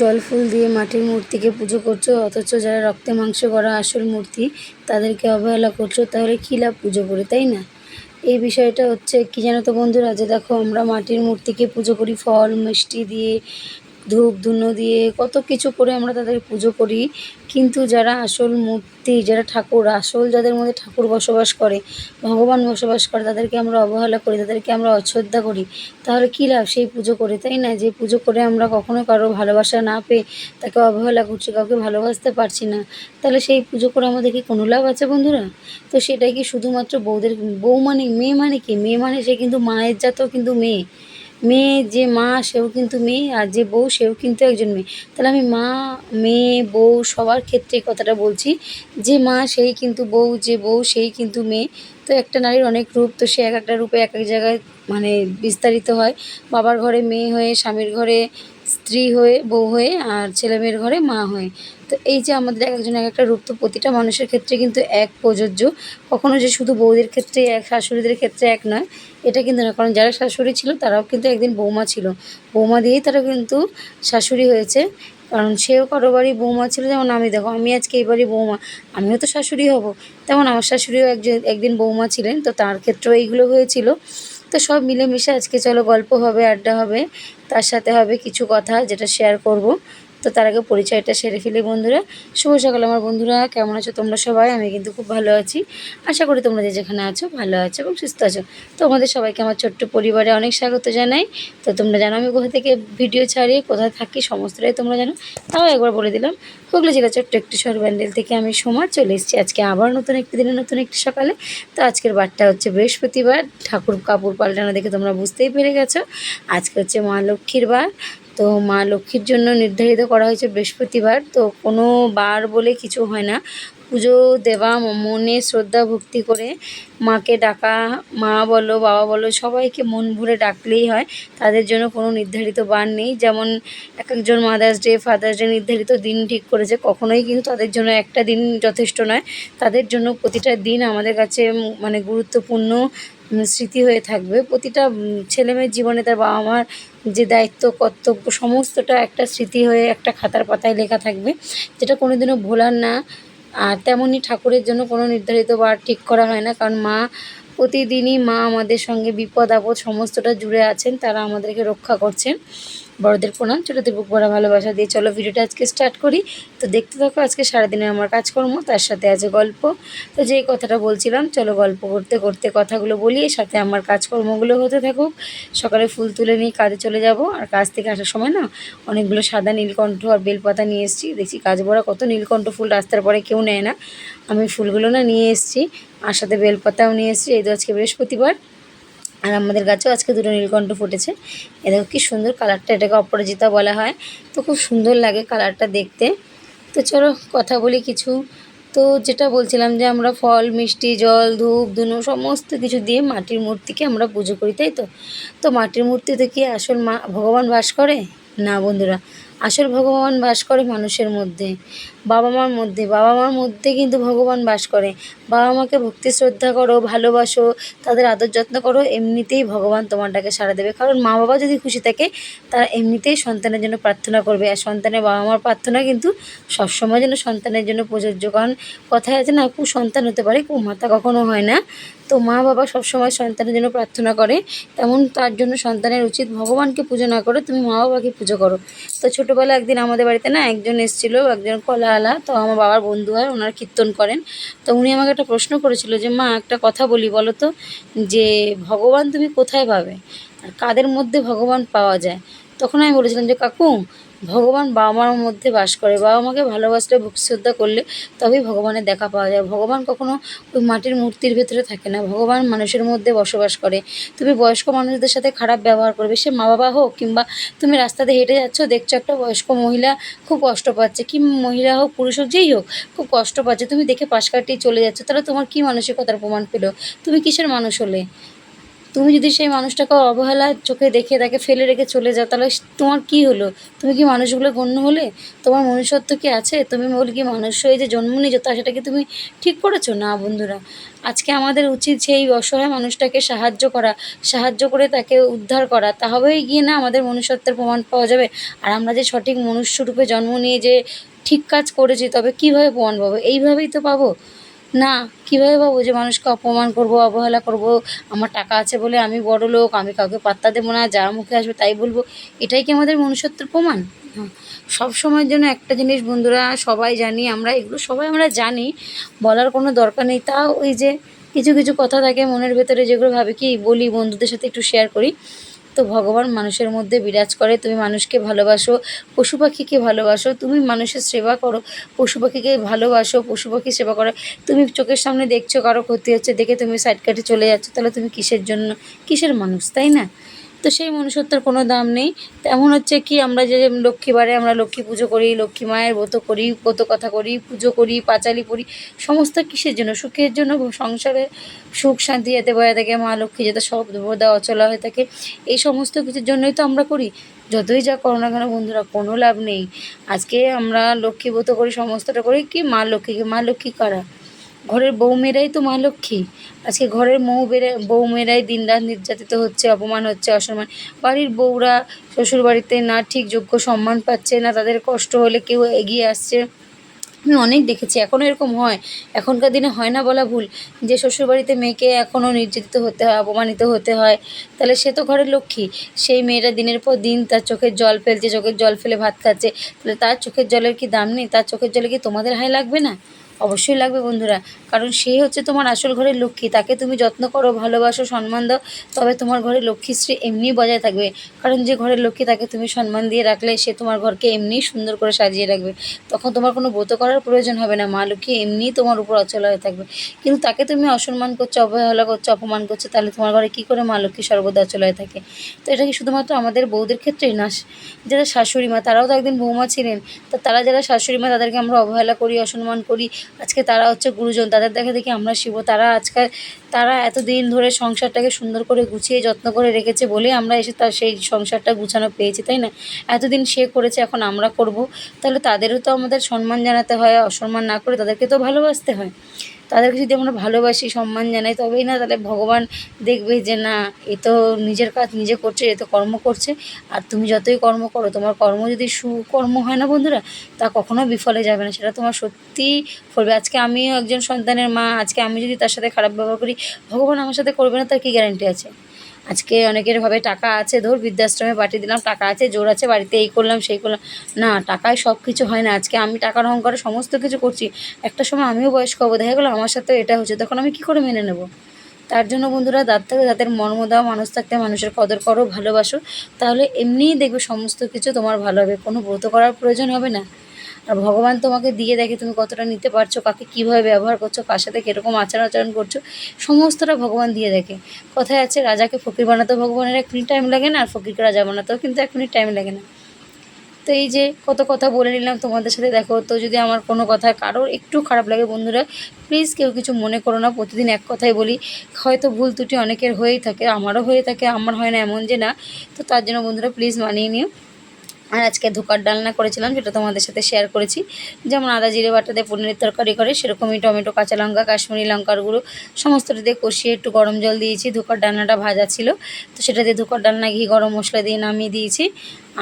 জল ফুল দিয়ে মাটির মূর্তিকে পুজো করছ, অথচ যারা রক্তে মাংস করা আসল মূর্তি, তাদেরকে অবহেলা করছ, তাহলে কী লাভ পুজো করে, তাই না? এই বিষয়টা হচ্ছে, কি জানো তো বন্ধুরা, যে দেখো আমরা মাটির মূর্তিকে পুজো করি, ফল, মিষ্টি দিয়ে ধূপ ধুনো দিয়ে কত কিছু করে আমরা তাদের পুজো করি। কিন্তু যারা আসল মূর্তি, যারা ঠাকুর, আসল যাদের মধ্যে ঠাকুর বসবাস করে, ভগবান বসবাস করে, তাদেরকে আমরা অবহেলা করি, তাদেরকে আমরা অশ্রদ্ধা করি, তাহলে কী লাভ সেই পুজো করে, তাই না? যে পুজো করে আমরা কখনো কারও ভালোবাসা না পেয়ে তাকে অবহেলা করছি, কাউকে ভালোবাসতে পারছি না, তাহলে সেই পুজো করে আমাদের কি কোনো লাভ আছে বন্ধুরা? তো সেটাই কি শুধুমাত্র বউদের, বউ মানে মেয়ে মানে কি? মেয়ে মানে সে কিন্তু মায়ের জাতও কিন্তু মেয়ে। মেয়ে, যে মা, সেও কিন্তু মেয়ে, আর যে বউ, সেও কিন্তু একজন মেয়ে। তাহলে আমি মা, মেয়ে, বউ সবার ক্ষেত্রে কথাটা বলছি। যে মা, সেই কিন্তু বউ, যে বউ, সেই কিন্তু মেয়ে। তো একটা নারীর অনেক রূপ, তো সে এক একটা রূপে এক এক জায়গায় মানে বিস্তারিত হয়। বাবার ঘরে মেয়ে হয়ে, স্বামীর ঘরে স্ত্রী হয়ে, বউ হয়ে, আর ছেলেমেয়ের ঘরে মা হয়ে। তো এই যে আমাদের এক একজন এক একটা রূপ, তো প্রতিটা মানুষের ক্ষেত্রে কিন্তু এক প্রযোজ্য। কখনো যে শুধু বউদের ক্ষেত্রে এক, শাশুড়িদের ক্ষেত্রে এক নয়, এটা কিন্তু না কারণ যারা শাশুড়ি ছিল, তারাও কিন্তু একদিন বৌমা ছিল। বৌমা দিয়েই তারা কিন্তু শাশুড়ি হয়েছে। কারণ সেও কারও বাড়ি বৌমা ছিল। যেমন আমি, দেখো, আমি আজকে এই বাড়ি বৌমা। আমিও তো শাশুড়ি হব। তেমন আমার শাশুড়িও একজন, একদিন বৌমা ছিলেন। তো তার ক্ষেত্রেও এইগুলো হয়েছিল। তো সব মিলেমিশে আজকে চলো গল্প হবে, আড্ডা হবে। তার সাথে হবে কিছু কথা যেটা শেয়ার করব। তো তার আগে পরিচয়টা সেরে ফেলি বন্ধুরা। শুভ সকাল আমার বন্ধুরা, কেমন আছো তোমরা সবাই? আমি কিন্তু খুব ভালো আছি। আশা করি তোমরা যে যেখানে আছো ভালো আছো এবং সুস্থ আছো। তো আমাদের সবাইকে আমার ছোট্ট পরিবারে অনেক স্বাগত জানাই। তো তোমরা জানো আমি কোথা থেকে ভিডিও ছাড়ি কোথায় থাকি সমস্তটাই তোমরা জানো। তাও একবার বলে দিলাম, হুগলি জেলা ছোট্ট একটি শহর ব্যান্ডেল থেকে আমি সময় চলে এসেছি আজকে আবার নতুন একটি দিনে নতুন একটি সকালে। তো আজকের বারটা হচ্ছে বৃহস্পতিবার, ঠাকুর কাপড় পাল্টানো দেখে তোমরা বুঝতেই পেরে গেছো। আজকে হচ্ছে মা লক্ষ্মীর বার। তো মা লক্ষ্মীর জন্য নির্ধারিত করা হয়েছে বৃহস্পতিবার, তো কোনো বার বলে কিছু হয় না। পুজো দেওয়া, মনে শ্রদ্ধা, ভক্তি করে মাকে ডাকা, মা বলো, বাবা বলো, সবাইকে মন ভরে ডাকলেই হয়। তাদের জন্য কোনো নির্ধারিত বার নেই। যেমন এক একজন মাদার্স ডে ফাদার্স ডে নির্ধারিত দিন ঠিক করেছে, কখনোই কিন্তু তাদের জন্য একটা দিন যথেষ্ট নয়। তাদের জন্য প্রতিটা দিন আমাদের কাছে মানে গুরুত্বপূর্ণ স্মৃতি হয়ে থাকবে। প্রতিটা ছেলেমেয়ের জীবনে তার বাবা মার যে দায়িত্ব, কর্তব্য, সমস্তটা একটা স্মৃতি হয়ে একটা খাতার পাতায় লেখা থাকবে। যেটা কোনোদিনও ভোলার না। আর তেমনই ঠাকুরের জন্য কোনো নির্ধারিত বার ঠিক করা হয় না। কারণ মা প্রতিদিনই মা আমাদের সঙ্গে বিপদ, আপদ সমস্তটা জুড়ে আছেন। তারা আমাদেরকে রক্ষা করছেন। বড়দের প্রণাম, ছোটোদের বুক ভরা ভালোবাসা দিয়ে চলো ভিডিওটা আজকে স্টার্ট করি। তো দেখতে থাকো, আজকে সারাদিনের আমার কাজকর্ম, তার সাথে আছে গল্প। তো যেই কথাটা বলছিলাম, চলো গল্প করতে করতে কথাগুলো বলি সাথে আমার কাজকর্মগুলো হতে থাকুক। সকালে ফুল তুলে নিয়ে কাজে চলে যাব। আর কাজ থেকে আসার সময় না, অনেকগুলো সাদা নীলকণ্ঠ আর বেলপাতা নিয়ে এসেছি। দেখছি কাজ ভরা কত নীলকণ্ঠ ফুল, রাস্তার পরে কেউ নেয় না। আমি ফুলগুলো না নিয়ে এসেছি, আর সাথে বেলপাতাও নিয়ে এসেছি। এই তো আজকে বৃহস্পতিবার। আর আমাদের গাছেও আজকে দুটো নীলকণ্ঠ ফুটেছে। এ দেখো কী সুন্দর কালারটা, এটাকে অপরাজিতা বলা হয়। তো খুব সুন্দর লাগে কালারটা দেখতে। তো চলো কথা বলি কিছু। তো যেটা বলছিলাম যে আমরা ফল, মিষ্টি, জল, ধূপ, ধুনো সমস্ত কিছু দিয়ে মাটির মূর্তিকে আমরা পুজো করি, তাই তো? তো মাটির মূর্তিতে কি আসল মা ভগবান বাস করে? না বন্ধুরা। আসল ভগবান বাস করে মানুষের মধ্যে বাবা মার মধ্যে। বাবা মার মধ্যে কিন্তু ভগবান বাস করে। বাবা মাকে ভক্তি, শ্রদ্ধা করো, ভালোবাসো, তাদের আদর যত্ন করো, এমনিতেই ভগবান তোমারটাকে সাড়া দেবে। কারণ মা বাবা যদি খুশি থাকে, তারা এমনিতেই সন্তানের জন্য প্রার্থনা করবে। আর সন্তানের বাবা মার প্রার্থনা কিন্তু সবসময় যেন সন্তানের জন্য প্রযোজ্য। কারণ কথায় আছে না কু সন্তান হতে পারে কু মাতা কখনো হয় না। তো মা বাবা সবসময় সন্তানের জন্য প্রার্থনা করে। তেমন তার জন্য সন্তানের উচিত ভগবানকে পুজো না করে, তুমি মা বাবাকে পুজো করো। তো ছোটোবেলা একদিন আমাদের বাড়িতে না একজন এসেছিল, একজন কলা আলা তো আমার বাবার বন্ধু হয় ওনার কীর্তন করেন। তো উনি আমাকে একটা প্রশ্ন করেছিল যে, মা, একটা কথা বলি বলো তো, যে ভগবান তুমি কোথায় পাবে? আর কাদের মধ্যে ভগবান পাওয়া যায়? তখন আমি বলেছিলাম যে, কাকু ভগবান বাবা মার মধ্যে বাস করে। বাবা মাকে ভালোবাসলে ভক্তি শ্রদ্ধা করলে তবেই ভগবানের দেখা পাওয়া যায়। ভগবান কখনো ওই মাটির মূর্তির ভেতরে থাকে না। ভগবান মানুষের মধ্যে বসবাস করে। তুমি বয়স্ক মানুষদের সাথে খারাপ ব্যবহার করবে। সে মা বাবা হোক কিংবা তুমি রাস্তাতে হেঁটে যাচ্ছ, দেখছ একটা বয়স্ক মহিলা খুব কষ্ট পাচ্ছে, কি মহিলা হোক, পুরুষ হোক, যেই হোক, খুব কষ্ট পাচ্ছে। তুমি দেখে পাশ কাটিয়ে চলে যাচ্ছ। তাহলে তোমার কী মানসিকতার প্রমাণ পেল? তুমি কিসের মানুষ হলে? তুমি যদি সেই মানুষটাকে অবহেলা চোখে দেখে তাকে ফেলে রেখে চলে যাও, তাহলে তোমার কি হলো? তুমি কি মানুষগুলো গণ্য হলে? তোমার মনুষ্যত্ব কি আছে? তুমি বলি কি মানুষ হয়ে যে জন্ম নিয়েছো, তা সেটাকে তুমি ঠিক করেছ? না, বন্ধুরা। আজকে আমাদের উচিত সেই অসহায় মানুষটাকে সাহায্য করা, সাহায্য করে তাকে উদ্ধার করা। তা তাহলেই গিয়ে না আমাদের মনুষ্যত্বের প্রমাণ পাওয়া যাবে। আর আমরা যে সঠিক মনুষ্যরূপে জন্ম নিয়ে যে ঠিক কাজ করেছি, তবে কীভাবে প্রমাণ পাবো? এইভাবেই তো পাবো। না, কীভাবে ভাবো যে মানুষকে অপমান করব, অবহেলা করব? আমার টাকা আছে বলে আমি বড় লোক, আমি কাউকে পাত্তা দেবো না, যা মুখে আসবে তাই বলব। এটাই কি আমাদের মনুষ্যত্বের প্রমাণ? হ্যাঁ। সব সময়ের জন্য একটা জিনিস বন্ধুরা সবাই জানি, আমরা এগুলো সবাই আমরা জানি, বলার কোনো দরকার নেই। তাও ওই যে কিছু কিছু কথা থাকে মনের ভেতরে, যেগুলো ভাবে কি বলি, বন্ধুদের সাথে একটু শেয়ার করি। ভগবান মানুষের মধ্যে বিরাজ করে। তুমি মানুষকে ভালোবাসো, পশু পাখিকে ভালোবাসো, তুমি মানুষের সেবা করো, পশু পাখিকে ভালোবাসো, পশু পাখি সেবা করো। তুমি চোখের সামনে দেখছ কারও ক্ষতি হচ্ছে, দেখে তুমি সাইড কাটে চলে যাচ্ছ, তাহলে তুমি কিসের জন্য? কিসের মানুষ, তাই না? তো সেই মনুষ্যত্বের কোনো দাম নেই। তেমন হচ্ছে কি, আমরা যে লক্ষ্মীবারে আমরা লক্ষ্মী পুজো করি, লক্ষ্মী মায়ের ব্রত করি, ব্রত কথা করি, পুজো করি, পাঁচালি পড়ি সমস্ত কিসের জন্য? সুখের জন্য সংসারে সুখ, শান্তি যাতে বজায় থাকে, মা লক্ষ্মী যাতে সব সর্বদা অচলা হয়ে থাকে। এই সমস্ত কিছুর জন্যই তো আমরা করি। যতই যা করো না কেন বন্ধুরা, কোনো লাভ নেই। আজকে আমরা লক্ষ্মী ব্রত করি, সমস্তটা করি, কি মা লক্ষ্মীকে, মা লক্ষ্মী কারা? ঘরের বউ মেয়েরাই তো মা লক্ষ্মী। আজকে ঘরের মৌ বেড়ে বউ মেয়েরাই দিন রাত নির্যাতিত হচ্ছে, অপমান হচ্ছে, অসম্মান। বাড়ির বউরা শ্বশুর বাড়িতে না ঠিক যোগ্য সম্মান পাচ্ছে, না তাদের কষ্ট হলে কেউ এগিয়ে আসছে। আমি অনেক দেখেছি এখনও এরকম হয়। এখনকার দিনে হয় না বলা ভুল। যে শ্বশুরবাড়িতে মেয়েকে এখনও নির্যাতিত হতে হয়, অপমানিত হতে হয়, তাহলে সে তো ঘরের লক্ষ্মী। সেই মেয়েটা দিনের পর দিন তার চোখের জল ফেলছে, চোখের জল ফেলে ভাত খাচ্ছে। তাহলে তার চোখের জলের কি দাম নেই? তার চোখের জলে কি তোমাদের হাই লাগবে না? অবশ্যই লাগবে বন্ধুরা। কারণ সে হচ্ছে তোমার আসল ঘরের লক্ষ্মী। তাকে তুমি যত্ন করো, ভালোবাসো, সম্মান দাও, তবে তোমার ঘরে লক্ষ্মীশ্রী এমনিই বজায় থাকবে। কারণ যে ঘরের লক্ষ্মী তাকে তুমি সম্মান দিয়ে রাখলে, সে তোমার ঘরকে এমনিই সুন্দর করে সাজিয়ে রাখবে। তখন তোমার কোনো ব্রত করার প্রয়োজন হবে না। মা লক্ষ্মী এমনিই তোমার উপর অচল হয়ে থাকবে। কিন্তু তাকে তুমি অসম্মান করছ, অবহেলা করছ, অপমান করছ, তাহলে তোমার ঘরে কী করে মা লক্ষ্মী সর্বদা অচল হয়ে থাকে? তো এটা কি শুধুমাত্র আমাদের বউদের ক্ষেত্রেই না? যারা শাশুড়ি মা, তারাও তো একদিন বৌমা ছিলেন। তো তারা যারা শাশুড়ি মা, তাদেরকে আমরা অবহেলা করি, অসম্মান করি আজকে তারা হচ্ছে গুরুজন, তাদের দেখে দেখি আমরা শিব। তারা আজকাল তারা এতদিন ধরে সংসারটাকে সুন্দর করে গুছিয়ে, যত্ন করে রেখেছে বলে আমরা এসে তার সেই সংসারটা গুছানো পেয়েছি, তাই না? এতদিন সে করেছে, এখন আমরা করব। তাহলে তাদেরও তো আমাদের সম্মান জানাতে হয়, অসম্মান না করে তাদেরকে তো ভালোবাসতে হয়। তাদেরকে যদি আমরা ভালোবাসি, সম্মান জানাই, তবেই না তাহলে ভগবান দেখবে যে না, এ তো নিজের কাজ, নিজে করছে, এ তো কর্ম করছে। আর তুমি যতই কর্ম করো, তোমার কর্ম যদি সুকর্ম হয় না বন্ধুরা, তা কখনো বিফলে যাবে না। সেটা তোমার সত্যিই ফলবে আজকে আমিও একজন সন্তানের মা, আজকে আমি যদি তার সাথে খারাপ ব্যবহার করি, ভগবান আমার সাথে করবে না, তার কী গ্যারান্টি আছে? আজকে অনেকের ভাবে টাকা আছে, ধর বৃদ্ধাশ্রমে পাঠিয়ে দিলাম, টাকা আছে, জোর আছে, বাড়িতে এই করলাম, সেই করলাম। না, টাকায় সব কিছু হয় না। আজকে আমি টাকার অহংকারে সমস্ত কিছু করছি। একটা সময় আমিও বয়স্ক হব। দেখা গেলো আমার সাথে এটা হচ্ছে তখন আমি কী করে মেনে নেব? তার জন্য বন্ধুরা দাঁত থেকে দাঁতের মর্ম দাও মানুষ থাকতে, মানুষের কদর করো, ভালোবাসো, তাহলে এমনিই দেখবে সমস্ত কিছু তোমার ভালো হবে। কোনো ব্রত করার প্রয়োজন হবে না। আর ভগবান তোমাকে দিয়ে দেখে তুমি কতটা নিতে পারছ, কাকে কীভাবে ব্যবহার করছ, কার সাথে কীরকম আচার আচরণ করছ, সমস্তটা ভগবান দিয়ে দেখে। কথায় আছে, রাজাকে ফকির বানাতেও ভগবানের এক মিনিট টাইম লাগে না, আর ফকিরকে রাজা বানাতেও কিন্তু এক মিনিট টাইম লাগে না। তো এই যে কত কথা বলে নিলাম তোমাদের সাথে, দেখো তো যদি আমার কোনো কথা কারোর একটু খারাপ লাগে বন্ধুরা প্লিজ কেউ কিছু মনে করো না, প্রতিদিন এক কথাই বলি। হয়তো ভুল ত্রুটি অনেকের হয়েই থাকে, আমারও হয়ে থাকে, আমার হয় না এমন যে না। তো তার জন্য বন্ধুরা প্লিজ মানিয়ে নিও। আর আজকে ধোকার ডালনা করেছিলাম, যেটা তোমাদের সাথে শেয়ার করেছি। যেমন আদা, জিরে, বাটা দিয়ে পনিরের তরকারি করে, সেরকমই টমেটো, কাঁচা লঙ্কা, কাশ্মীরি লঙ্কার গুঁড়ো, সমস্তটা দিয়ে কষিয়ে একটু গরম জল দিয়েছি। ধোকার ডালনাটা ভাজা ছিল, তো সেটা দিয়ে ধোকার ডালনা ঘি, গরম মশলা দিয়ে নামিয়ে দিয়েছি।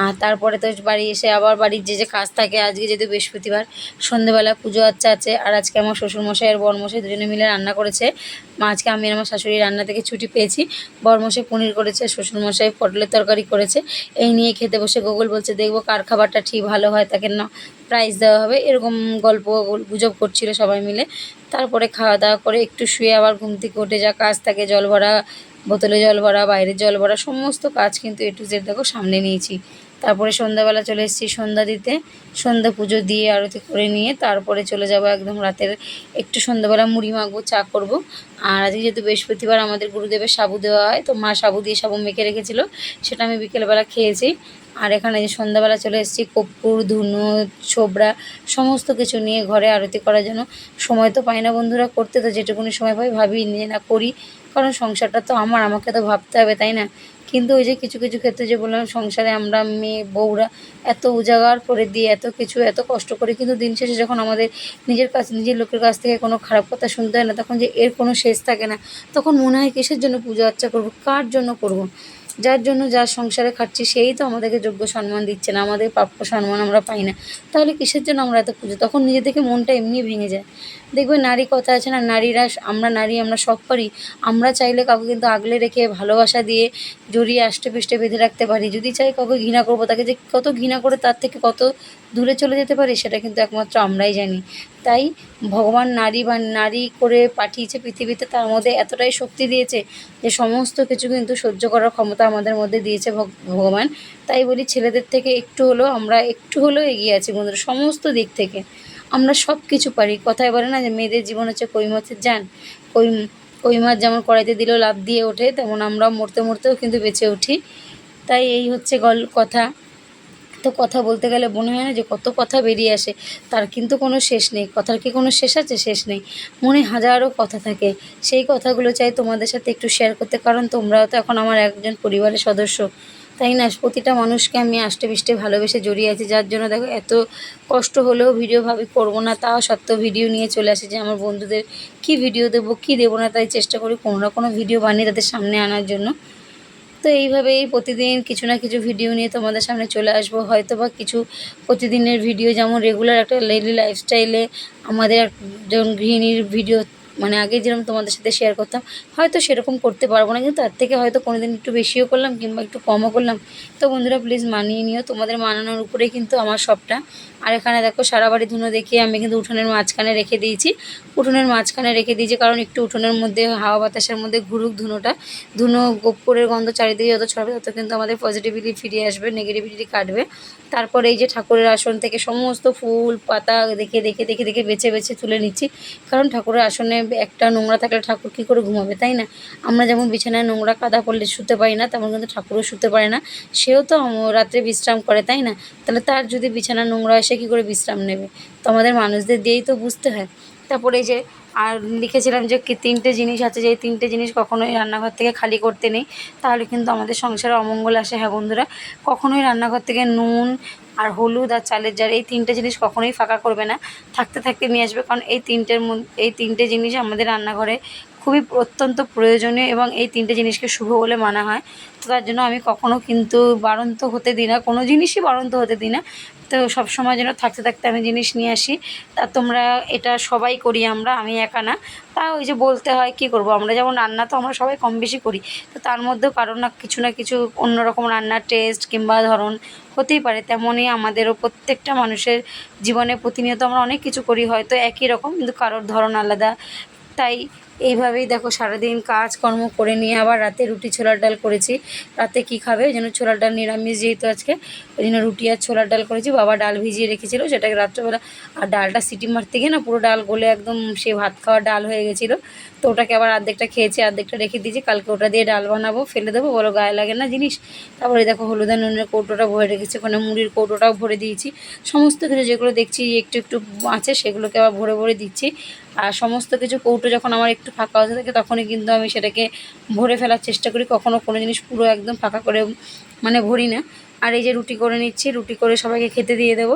আর তারপরে তো বাড়ি এসে আবার বাড়ির যে যে কাজ থাকে, আজকে যেহেতু বৃহস্পতিবার, সন্ধেবেলা পুজো আচ্ছা আছে, আর আজকে আমার শ্বশুরমশাই আর বরমশাই দুজনে মিলে রান্না করেছে। আজকে আমি আমার শাশুড়ি রান্না থেকে ছুটি পেয়েছি, বরমশাই পনির করেছে, শ্বশুরমশাই পটলের তরকারি করেছে। এই নিয়ে খেতে বসে গোগল বলছে, দেখব কার খাবারটা ঠিক ভালো হয়, তাকে না প্রাইজ দেওয়া হবে। এরকম গল্প গুজব করছিল সবাই মিলে। তারপরে খাওয়া দাওয়া করে একটু শুয়ে আবার ঘুম থেকে উঠে যা কাজ থাকে, জল ভরা, বোতলে জল ভরা বাইরের জল ভরা, সমস্ত কাজ কিন্তু এ টু জেড দেখো সামনে নিয়েছি। তারপরে সন্ধ্যাবেলা চলে এসেছি সন্ধ্যা দিতে। সন্ধ্যা পুজো দিয়ে আরতি করে নিয়ে তারপরে চলে যাব একদম রাতের একটু সন্ধ্যাবেলা মুড়ি মাখবো, চা করব। আর আজকে যেহেতু বৃহস্পতিবার, আমাদের গুরুদেবের সাবু দেওয়া হয়, তো মা সাবু দিয়ে সাবু মেখে রেখেছিলো, সেটা আমি বিকেলবেলা খেয়েছি। আর এখানে যে সন্ধ্যাবেলা চলে এসেছি কর্পূর, ধুনো, ছোবড়া, সমস্ত কিছু নিয়ে ঘরে আরতি করার জন্য। সময় তো পাই না বন্ধুরা, করতে তো যেটুকুনি সময় পাই ভাবি, নিয়ে না করি। কারণ সংসারটা তো আমার, আমাকে তো ভাবতে হবে, তাই না? কিন্তু ওই যে কিছু কিছু ক্ষেত্রে যে বললাম, সংসারে আমরা, মেয়ে, বউরা এত উজাগার করে দিয়ে, এত কিছু, এত কষ্ট করে কিন্তু দিন শেষে যখন আমাদের নিজের কাছ, নিজের লোকের কাছ থেকে কোনো খারাপ কথা শুনতে হয় না, তখন যে এর কোনো শেষ থাকে না। তখন মনে হয় কিসের জন্য পুজো আর্চা করব? কার জন্য করব। যার জন্য যার সংসারে খাচ্ছি সেই তো আমাদেরকে যোগ্য সম্মান দিচ্ছে না, আমাদের প্রাপ্য সম্মান আমরা পাই না। তাহলে কিসের জন্য আমরা এত পুজো? তখন নিজে থেকে মনটা এমনি ভেঙে যায়। দেখবে নারী কথা আছে না, নারীরা আমরা নারী, আমরা সব পারি। আমরা চাইলে কাউকে কিন্তু আগলে রেখে ভালোবাসা দিয়ে জড়িয়ে আষ্টে পৃষ্ঠে বেঁধে রাখতে পারি। যদি চাই কাউকে ঘৃণা করব, তাকে যে কত ঘৃণা করে তার থেকে কত দূরে চলে যেতে পারি, সেটা কিন্তু একমাত্র আমরাই জানি। তাই ভগবান নারী বা নারী করে পাঠিয়েছে পৃথিবীতে, তার মধ্যে এতটাই শক্তি দিয়েছে যে সমস্ত কিছু কিন্তু সহ্য করার ক্ষমতা আমাদের মধ্যে দিয়েছে ভগ- ভগবান। তাই বলি ছেলেদের থেকে একটু হলেও আমরা একটু হলেও এগিয়ে আছি বন্ধুরা, সমস্ত দিক থেকে। আমরা সব কিছু পারি। কথায় বলে না যে মেয়েদের জীবন হচ্ছে কই মাছের যান। কই কই মাছ যেমন কড়াইতে দিলেও লাভ দিয়ে ওঠে, তেমন আমরা মরতে মরতেও কিন্তু বেঁচে উঠি। তাই এই হচ্ছে গল, কথা। তো কথা বলতে গেলে মনে হয় না যে কত কথা বেরিয়ে আসে। তার কিন্তু কোনো শেষ নেই, কথার কি কোনো শেষ আছে? শেষ নেই। মনে হাজারো কথা থাকে। সেই কথাগুলো চাই তোমাদের সাথে একটু শেয়ার করতে, কারণ তোমরাও তো এখন আমার একজন পরিবারের সদস্য। তাই না? প্রতিটা মানুষকে আমি আষ্টে পৃষ্ঠে ভালোবেসে জড়িয়ে আছি। যার জন্য দেখো, এত কষ্ট হলেও ভিডিও ভাবি, করব না, তাও সত্ত্বেও ভিডিও নিয়ে চলে আসে যে আমার বন্ধুদের কি ভিডিও দেবো, কি দেবো না, তাই চেষ্টা করি কোনো না কোনো ভিডিও বানিয়ে তাদের সামনে আনার জন্য। তো এইভাবেই প্রতিদিন কিছু না কিছু ভিডিও নিয়ে তোমাদের সামনে চলে আসব। হয়তো বা কিছু প্রতিদিনের ভিডিও যেমন রেগুলার একটা ডেইলি লাইফস্টাইলে আমাদের একজন গৃহিণীর ভিডিও মানে আগে যেরকম তোমাদের সাথে শেয়ার করতাম, হয়তো সেরকম করতে পারব না, কিন্তু তার থেকে হয়তো কোনো দিন একটু বেশিও করলাম কিংবা একটু কমও করলাম। তো বন্ধুরা প্লিজ মানিয়ে নিও। তোমাদের মানানোর উপরেই কিন্তু আমার সবটা আর এখানে দেখো সারা বাড়ি ধুনো দেখিয়ে আমি কিন্তু উঠোনের মাঝখানে রেখে দিয়েছি। উঠোনের মাঝখানে রেখে দিয়েছি কারণ একটু উঠোনের মধ্যে, হাওয়া বাতাসের মধ্যে ঘুরুক ধুনোটা। ধুনো গোপুরের গন্ধ চারিদিকে যত ছড়াবে তত কিন্তু আমাদের পজিটিভিটি ফিরে আসবে নেগেটিভিটি কাটবে। তারপরে এই যে ঠাকুরের আসন থেকে সমস্ত ফুল, পাতা দেখে দেখে দেখে দেখে বেছে বেছে তুলে নিচ্ছি। কারণ ঠাকুরের আসনে একটা নোংরা থাকলে ঠাকুর কী করে ঘুমাবে, তাই না? আমরা যেমন বিছানায় নোংরা কাদা পড়লে শুতে পারি না, তেমন কিন্তু ঠাকুরও শুতে পারে না। সেও তো রাত্রে বিশ্রাম করে, তাই না? তাহলে তার যদি বিছানা নোংরা হয় সে কী করে বিশ্রাম নেবে? তো আমাদের মানুষদের দিয়েই তো বুঝতে হয়। তারপরে যে, আর লিখেছিলাম যে তিনটে জিনিস আছে, যে তিনটে জিনিস কখনোই রান্নাঘর থেকে খালি করতে নেই। তাহলে কিন্তু আমাদের সংসারে অমঙ্গল আসে হ্যাঁ বন্ধুরা? কখনোই রান্নাঘর থেকে নুন আর হলুদ আর চালের জার এই তিনটে জিনিস কখনোই ফাঁকা করবে না। থাকতে থাকতে নিয়ে আসবে, কারণ এই তিনটের এই তিনটে জিনিস আমাদের রান্নাঘরে খুবই অত্যন্ত প্রয়োজনীয় এবং এই তিনটে জিনিসকে শুভ বলে মানা হয়। তো তার জন্য আমি কখনো কিন্তু বাড়ন্ত হতে দিই না, কোনো জিনিসই বাড়ন্ত হতে দিই না। তো সবসময় যেন থাকতে থাকতে আমি জিনিস নিয়ে আসি। তা তোমরা এটা সবাই করি আমরা, আমি একা না। তা ওই যে বলতে হয়, কি করব? আমরা যেমন রান্না তো আমরা সবাই কম বেশি করি। তো তার মধ্যেও কারও না কিছু না কিছু অন্যরকম রান্নার টেস্ট কিংবা ধরন হতেই পারে। তেমনই আমাদেরও প্রত্যেকটা মানুষের জীবনে প্রতিনিয়ত আমরা অনেক কিছু করি, হয়তো একই রকম, কিন্তু কারোর ধরন আলাদা। তাই এইভাবেই দেখো সারাদিন কাজকর্ম করে নিয়ে আবার রাতে রুটি ছোলার ডাল করেছি। রাতে কি খাবে? ওই জন্য ছোলার ডাল নিরামিষ যেহেতু আজকে, ওই জন্য রুটি আর ছোলার ডাল করেছি। বাবা ডাল ভিজিয়ে রেখেছিল, সেটাকে রাত্রেবেলা আর ডালটা সিটি মারতে গিয়ে না পুরো ডাল গলে একদম সে ভাত খাওয়ার ডাল হয়ে গেছিল। তো ওটাকে আবার অর্ধেকটা খেয়েছি অর্ধেকটা রেখে দিয়েছি। কালকে ওটা দিয়ে ডাল বানাবো, ফেলে দেবো, বলো গায়ে লাগে না জিনিস। তারপরে দেখো হলুদ নুনের কৌটোটা ভরে রেখেছি, ওখানে মুড়ির কৌটোটাও ভরে দিয়েছি। সমস্ত কিছু যেগুলো দেখছি, একটু একটু আছে, সেগুলোকে আবার ভরে ভরে দিচ্ছি। আর সমস্ত কিছু কৌটো যখন আমার একটু ফাঁকা হতে থাকে, তখনই কিন্তু আমি সেটাকে ভরে ফেলার চেষ্টা করি। কখনও কোনো জিনিস পুরো একদম ফাঁকা করে মানে ভরি না। আর এই যে রুটি করে নিচ্ছি, রুটি করে সবাইকে খেতে দিয়ে দেবো।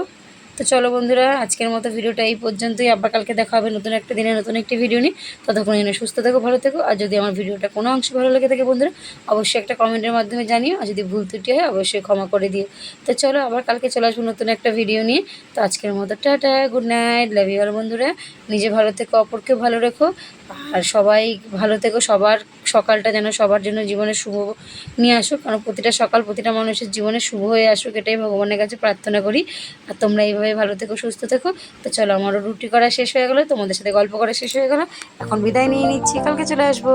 তো চলো বন্ধুরা, আজকের মতো ভিডিওটা এই পর্যন্তই। আবার কালকে দেখা হবে নতুন একটা দিনে নতুন একটি ভিডিও নিয়ে। ততক্ষণ যেন সুস্থ থেকো, ভালো থেকো। আর যদি আমার ভিডিওটা কোনো অংশ ভালো লেগে থাকে বন্ধুরা, অবশ্যই একটা কমেন্টের মাধ্যমে জানিও। আর যদি ভুল ত্রুটি হয়, অবশ্যই ক্ষমা করে দিও। তো চলো, আবার কালকে চলে আসব নতুন একটা ভিডিও নিয়ে। তো আজকের মতো tata good night love you বন্ধুরা। নিজে ভালো থেকো অপরকে ভালো রেখো। আর সবাই ভালো থেকো, সবার সকালটা যেন সবার জন্য জীবনে শুভ নিয়ে আসুক। কারণ প্রতিটা সকাল প্রতিটা মানুষের জীবনে শুভ হয়ে আসুক, এটাই ভগবানের কাছে প্রার্থনা করি। আর তোমরা এইভাবে ভালো থেকো, সুস্থ থেকো। তো চলো, আমারও রুটি করা শেষ হয়ে গেলো, তোমাদের সাথে গল্প করা শেষ হয়ে গেলো। এখন বিদায় নিয়ে নিচ্ছি, কালকে চলে আসব।